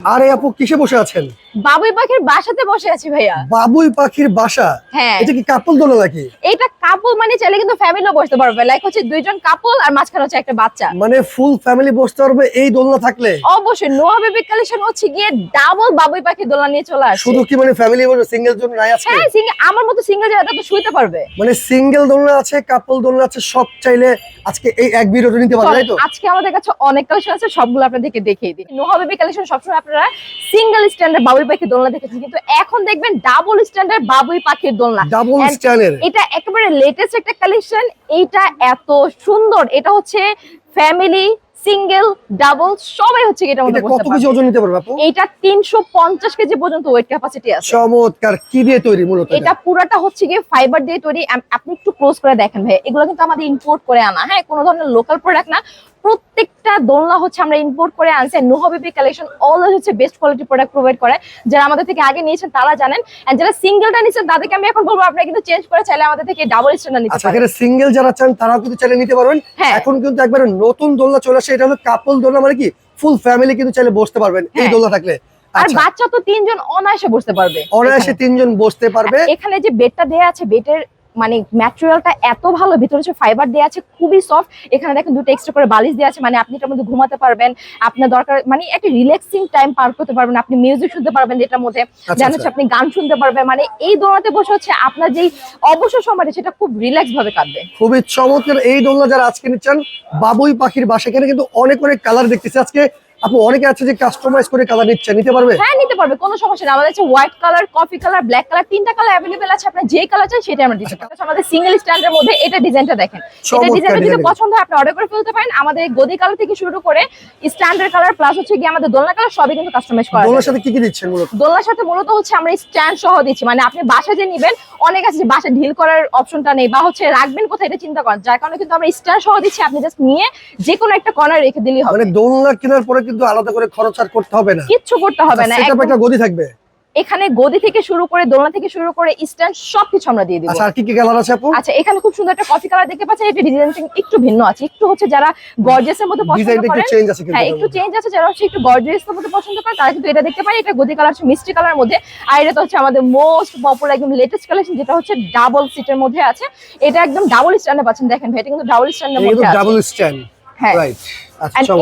আরে আপু কিসে বসে আছেন? বাবুই পাখির বাসাতে বসে আছি ভাইয়া। বাবুই পাখির বাসা? হ্যাঁ। এটা কি কাপল দোলা নাকি? এইটা কাপল মানে চাইলে কিন্তু ফ্যামিলিও বসতে পারবে। লাইক হচ্ছে দুইজন কাপল আর মাঝখানে হচ্ছে একটা বাচ্চা। মানে ফুল ফ্যামিলি বসতে পারবে এই দোলনা থাকলে? অবশ্যই। নোয়া বেবি কালেকশন হচ্ছে গিয়ে ডাবল বাবুই পাখির দোলা নিয়ে চলে আসছে। শুধু কি মানে ফ্যামিলি বসে সিঙ্গেল জন নাই আছে হ্যাঁ সিঙ্গেল আমার মতো সিঙ্গেল যারা তো শুইতে পারবে। মানে সিঙ্গেল দোলনা আছে কাপল দোলনা আছে সব চাইলে আজকে এই এক ভিডিওটা নিতে পারবে তাই তো? আজকে আমাদের কাছে অনেক কালেকশন আছে সবগুলো আপনাদেরকে দেখিয়ে দিই। নোহা বেবি কালেকশন সবসময় আপনারা সিঙ্গেল স্ট্যান্ডার্ড বাবুই পাখির দোলনা দেখেছেন কিন্তু এখন দেখবেন ডাবল স্ট্যান্ডার্ড বাবুই পাখির দোলনা। ডাবল And স্ট্যান্ডের এটা একেবারে লেটেস্ট একটা কালেকশন এইটা এত সুন্দর। এটা হচ্ছে ফ্যামিলি সিঙ্গেল ডাবল সবাই হচ্ছে এটা মধ্যে কত কেজি ওজন নিতে পারবে আপু তিনশো পঞ্চাশ কেজি পর্যন্ত ওয়েট ক্যাপাসিটি আছে। চমৎকার কি দিয়ে তৈরি মূলত এটা? এটা? পুরাটা হচ্ছে গিয়ে ফাইবার দিয়ে তৈরি। আপনি একটু ক্লোজ করে দেখেন ভাই এগুলো কিন্তু আমাদের ইম্পোর্ট করে আনা। হ্যাঁ কোনো ধরনের লোকাল প্রোডাক্ট না। প্রত্যেকটা দোলনা হচ্ছে আমরা ইম্পোর্ট করে আনছি নোহা বেবি কালেকশন অলওয়েজ হচ্ছে বেস্ট কোয়ালিটি প্রোডাক্ট প্রোভাইড করে। যারা আমাদের থেকে আগে নিয়েছেন তারা জানেন। এন্ড যারা সিঙ্গেলটা নিয়েছেন তাদেরকে আমি এখন বলব আপনারা কিন্তু চেঞ্জ করে চাইলে আমাদের থেকে ডাবল স্ট্যান্ডার নিতে আচ্ছা পারেন। এখানে সিঙ্গেল যারা চান তারাও কিন্তু চাইলে নিতে পারবেন। হ্যাঁ। এখন কিন্তু একবারে নতুন দোলনা চলে আসে এটা হলো কাপল দোলনা মানে কি? ফুল ফ্যামিলি কিন্তু চাইলে বসতে পারবেন এই হ্যাঁ। দোলনা থাকলে। আর আচ্ছা। বাচ্চা তো তিনজন অনায়াসে বসতে পারবে। অনায়াসে তিনজন বসতে পারবে। এখানে যে বেডটা দেয়া আছে বেডের মানে ম্যাটেরিয়ালটা এত ভালো ভিতরে হচ্ছে ফাইবার দেওয়া আছে খুবই সফট এখানে দেখেন দুটো এক্সট্রা করে বালিশ দেওয়া আছে মানে আপনি এটার মধ্যে ঘুমাতে পারবেন আপনার দরকার মানে একটা রিল্যাক্সিং টাইম পার করতে পারবেন আপনি মিউজিক শুনতে পারবেন এটার মধ্যে আচ্ছা, যেন হচ্ছে আপনি গান শুনতে পারবেন মানে এই দোলনাতে বসে হচ্ছে আপনার যেই অবসর সময়টা সেটা খুব রিল্যাক্স ভাবে কাটবে। খুবই চমৎকার এই দোলনা যারা আজকে নিচ্ছেন বাবুই পাখির বাসা এখানে কিন্তু অনেক অনেক কালার দেখতেছি। আজকে আপু অনেকে আছে যে কাস্টমাইজ করে কালার নিচ্ছে নিতে পারবে? হ্যাঁ নিতে পারবে কোনো সমস্যা নেই। আমাদের হচ্ছে white colour coffee colour black colour তিনটা কালার অ্যাভেলেবেল আছে। আপনি যে কালার চান সেটা আমরা দিতে পারি আচ্ছা, আমাদের সিঙ্গেল স্ট্যান্ডের মধ্যে এটা ডিজাইনটা দেখেন। এটা ডিজাইনটা যদি পছন্দ হয় আপনি অর্ডার করে ফেলতে পারেন। আমাদের গদি কালার থেকে শুরু করে স্ট্যান্ডার্ড কালার প্লাস হচ্ছে কি আমাদের দোলনা কালার সবই কিন্তু কাস্টমাইজ করা দোলনার সাথে কি কি দিচ্ছেন মূলত দোলনার সাথে মূলত হচ্ছে আমরা স্ট্যান্ড সহ দিচ্ছি। মানে আপনি বাসা যে নিবেন অনেক আছে যে বাসা ঢিল করার অপশনটা নেই বা হচ্ছে রাখবেন কোথায় এটা চিন্তা করেন। যার কারণে কিন্তু আমরা স্ট্যান্ড সহ দিচ্ছি আপনি জাস্ট নিয়ে যে কোনো একটা কর্নার রেখে দিলেই হবে। মানে দোলনা কেনার পরে কিন্তু আলাদা করে খরচ আর করতে হবে না। কিচ্ছু করতে হবে না সেটা একটা গদি থাকবে। এখানে গদি থেকে শুরু করে দোলনা থেকে শুরু করে স্ট্যান্ড সবকিছু আমরা দিয়ে দিব। আচ্ছা আর কি কি কালার আছে আপু? আচ্ছা এখানে খুব সুন্দর একটা কফি কালার দেখতে পাচ্ছেন এটা ডিজাইন একটু ভিন্ন আছে। একটু হচ্ছে যারা গর্জিয়াসের মধ্যে পছন্দ ডিজাইনটা একটু চেঞ্জ আছে কিন্তু হ্যাঁ একটু চেঞ্জ আছে যারা হচ্ছে একটু গর্জিয়াসের মধ্যে পছন্দ করে তারা কিন্তু এটা দেখতে পারে এটা গদি কালার হচ্ছে মিষ্টি কালার মধ্যে। আর এটা তো হচ্ছে আমাদের মোস্ট পপুলার একদম লেটেস্ট কালেকশন যেটা হচ্ছে ডাবল সিটের মধ্যে আছে। এটা একদম ডাবল স্ট্যান্ডে পাচ্ছেন দেখেন ভাই এটা কিন্তু ডাবল স্ট্যান্ডের মধ্যে আছে। ডাবল স্ট্যান্ড হ্যাঁ। রাইট।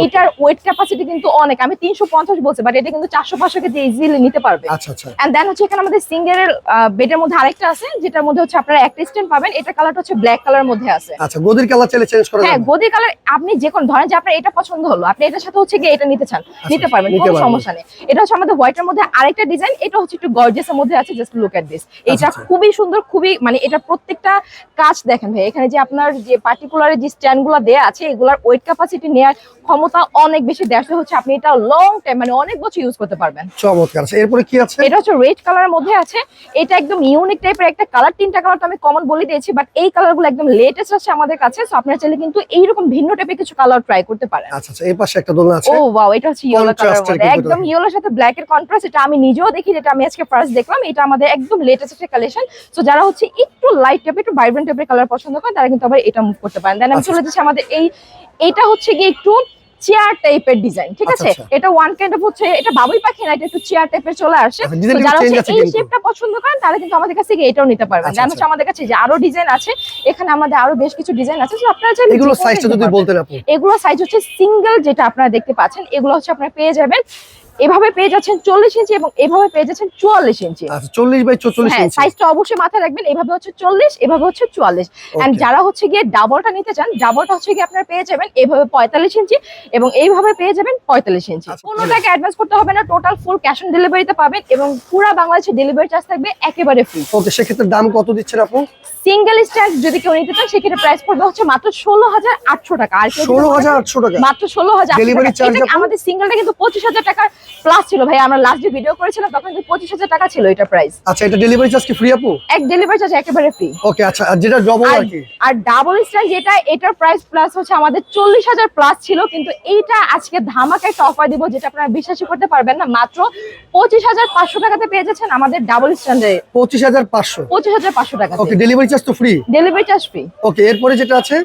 এটার ওয়েট ক্যাপাসিটি কিন্তু অনেক। আমি তিনশো পঞ্চাশ বলছি বাট এটা কিন্তু চারশো পাঁচশো কেজি ইজিলি নিতে পারবে। আচ্ছা আচ্ছা। এন্ড দেন হচ্ছে এখানে আমাদের সিঙ্গেল বেডের মধ্যে আরেকটা আছে যেটার মধ্যে হচ্ছে আপনারা একটা স্ট্যান্ড পাবেন। এটা কালারটা হচ্ছে ব্ল্যাক কালার মধ্যে আছে। আচ্ছা গদির কালার চাইলে চেঞ্জ করা হ্যাঁ কালার আপনি যে কোন ধরেন যে আপনার এটা পছন্দ হলো আপনি এটার সাথে হচ্ছে গিয়ে এটা নিতে চান নিতে পারবেন কোনো সমস্যা নেই। এটা হচ্ছে আমাদের হোয়াইটের মধ্যে আরেকটা ডিজাইন এটা হচ্ছে একটু গর্জিয়াসের মধ্যে আছে জাস্ট লুক এট দিস এটা আচ্ছা। খুবই সুন্দর খুবই মানে এটা প্রত্যেকটা কাজ দেখেন ভাই এখানে যে আপনার যে পার্টিকুলার যে স্ট্যান্ডগুলো দেয়া আছে এগুলার ওয়েট ক্যাপাসিটি নেওয়ার ক্ষমতা অনেক বেশি দেওয়া হচ্ছে আপনি এটা লং টাইম মানে অনেক বছর ইউজ করতে পারবেন। চমৎকার। আচ্ছা এরপরে কি আছে? এটা হচ্ছে রেড কালারের মধ্যে আছে। এটা একদম ইউনিক টাইপের একটা কালার তিনটা কালার তো আমি কমন বলে দিয়েছি বাট এই কালারগুলো একদম লেটেস্ট আছে আমাদের কাছে সো আপনারা চাইলে কিন্তু এইরকম ভিন্ন টাইপের কিছু কালার ট্রাই করতে পারেন। আচ্ছা আচ্ছা এই পাশে একটা দোলনা আছে। ও ওয়াও এটা হচ্ছে ইয়েলো কালার মধ্যে। একদম। ইয়েলোর সাথে ব্ল্যাক এর কন্ট্রাস্ট এটা আমি নিজেও দেখি যেটা আমি আজকে ফার্স্ট দেখলাম এটা আমাদের একদম লেটেস্ট একটা কালেকশন সো যারা হচ্ছে একটু লাইট টাইপের একটু ভাইব্রেন্ট টাইপের কালার পছন্দ করেন তারা কিন্তু আবার এটা মুভ করতে পারেন। দেন আমি আচ্ছা, চলে যাচ্ছি আমাদের এই এটা হচ্ছে গিয়ে একটু চেয়ার টাইপের ডিজাইন ঠিক আচ্ছা, আছে? আচ্ছা। এটা ওয়ান কাইন্ড অফ হচ্ছে এটা বাবুই পাখি না এটা একটু চেয়ার টাইপের চলে আসে। আচ্ছা, যারা হচ্ছে এই শেপটা পছন্দ করেন তারা কিন্তু আমাদের কাছে এটাও নিতে পারবেন। জানো। হচ্ছে আমাদের কাছে যে আরও ডিজাইন আছে এখানে আমাদের আরও বেশ কিছু ডিজাইন আছে তো আপনারা চাইলে এগুলো সাইজটা যদি বলতে বলতেন আপু এগুলো সাইজ হচ্ছে সিঙ্গেল যেটা আপনারা দেখতে পাচ্ছেন এগুলো হচ্ছে আপনারা পেয়ে যাবেন। এভাবে পেয়ে যাচ্ছেন চল্লিশ ইঞ্চি এবং এভাবে পেয়ে যাচ্ছেন চুয়াল্লিশ ইঞ্চি। আচ্ছা চল্লিশ বাই চল্লিশ হ্যাঁ সাইজটা অবশ্যই মাথায় রাখবেন এভাবে হচ্ছে চল্লিশ এভাবে হচ্ছে চুয়াল্লিশ। Okay. যারা হচ্ছে গিয়ে ডাবলটা নিতে চান ডাবলটা হচ্ছে গিয়ে আপনারা পেয়ে যাবেন এভাবে পঁয়তাল্লিশ ইঞ্চি এবং এইভাবে পেয়ে যাবেন পঁয়তাল্লিশ ইঞ্চি। আচ্ছা, কোনো টাকা অ্যাডভান্স করতে হবে না টোটাল ফুল ক্যাশ অন ডেলিভারিতে পাবেন এবং পুরো বাংলাদেশে ডেলিভারি চার্জ থাকবে একেবারে ফ্রি ওকে সেক্ষেত্রে দাম কত দিচ্ছেন আপু? সিঙ্গেল স্ট্যান্ড যদি কেউ নিতে চান সেক্ষেত্রে প্রাইস পড়বে হচ্ছে মাত্র ষোলো হাজার আটশো টাকা। আর ষোলো হাজার আটশো টাকা। মাত্র ষোলো হাজার? আমাদের সিঙ্গেলটা কিন্তু পঁচিশ হাজার টাকার প্লাস ছিল ভাই আমরা লাস্ট যে ভিডিও করেছিলাম তখন কিন্তু পঁচিশ হাজার টাকা ছিল এটা প্রাইস আচ্ছা এটা ডেলিভারি চার্জ কি ফ্রি আপু? এক ডেলিভারি চার্জ একেবারে ফ্রি ওকে আচ্ছা আর যেটা ডবল আর কি? আর ডাবল যেটা এটার প্রাইস প্লাস হচ্ছে আমাদের চল্লিশ হাজার প্লাস ছিল কিন্তু এইটা আজকে ধামাকা একটা অফার দিব যেটা আপনারা বিশ্বাসই করতে পারবেন না মাত্র পঁচিশ হাজার পাঁচশো টাকাতে পেয়ে যাচ্ছেন আমাদের ডাবল স্ট্যান্ডে পঁচিশ হাজার পাঁচশো? পঁচিশ হাজার পাঁচশো টাকা ওকে ডেলিভারি চার্জ তো free delivery charge free okay এরপরে যেটা আছে?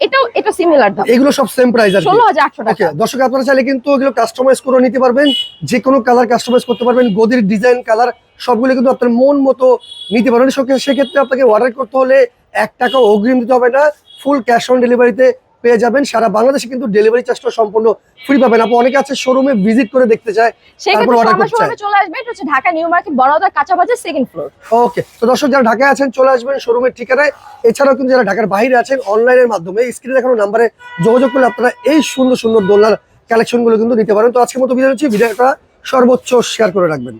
এটাও এটা সিমিলার দাম। এগুলো সব সেম প্রাইস আর ষোলো হাজার আটশো ওকে টাকা। দর্শক আপনারা চাইলে কিন্তু এগুলো কাস্টমাইজ করে নিতে পারবেন। যে কোনো কালার কাস্টমাইজ করতে পারবেন। গদির ডিজাইন কালার সবগুলো কিন্তু আপনার মন মতো নিতে পারবেন। সেক্ষেত্রে আপনাকে অর্ডার করতে হলে এক টাকা অগ্রিম দিতে হবে না। ফুল ক্যাশ অন ডেলিভারিতে পেয়ে যাবেন। সারা বাংলাদেশে কিন্তু ডেলিভারি চার্জটা সম্পূর্ণ ফ্রি পাবেন। আপনি অনেকে আছে শোরুমে ভিজিট করে দেখতে চায় order সবার করতে। শোরুমে চলে আসবে। এটা হচ্ছে ঢাকা নিউ মার্কেট বড়বাজার কাঁচা বাজার সেকেন্ড ফ্লোর ওকে তো দর্শক যারা ঢাকায় আছেন চলে আসবেন শোরুমের ঠিকানায়। এছাড়াও কিন্তু যারা ঢাকার বাইরে আছেন অনলাইনের মাধ্যমে স্ক্রিনে দেখানো নাম্বারে যোগাযোগ করলে আপনারা এই সুন্দর সুন্দর দোলনার কালেকশনগুলো কিন্তু নিতে পারেন। তো আজকের মতো বিদায় হচ্ছে ভিডিওটা সর্বোচ্চ শেয়ার করে রাখবেন।